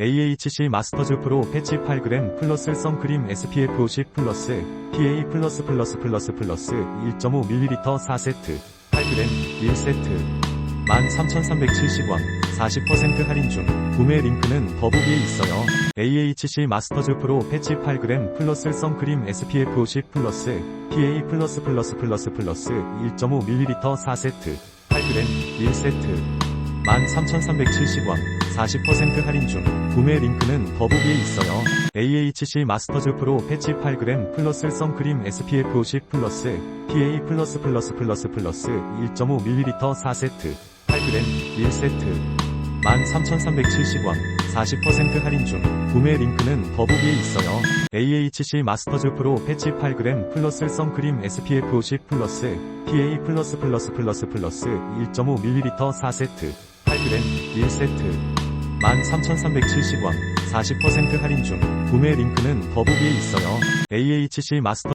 AHC 마스터즈 프로 패치 8g 플러스 선크림 SPF 50 플러스 PA 플러스 플러스 플러스 플러스 1.5ml 4세트 8g 1세트 13,370원 40% 할인 중 구매 링크는 더보기에 있어요. AHC 마스터즈 프로 패치 8g 플러스 선크림 SPF 50 플러스 PA 플러스 플러스 플러스 플러스 1.5ml 4세트 8g 1세트 13,370원 40% 할인 중 구매 링크는 더보기에 있어요. AHC 마스터즈 프로 패치 8g 플러스 선크림 SPF 50 플러스 PA 플러스 플러스 플러스 플러스 1.5ml 4세트 8g 1세트 13,370원 40% 할인 중 구매 링크는 더보기에 있어요. AHC 마스터즈 프로 패치 8g 플러스 선크림 SPF 50 플러스 PA 플러스 플러스 플러스 플러스 1.5ml 4세트 8g 1세트 13,370원 40% 할인 중 구매 링크는 더보기에 있어요. AHC 마스터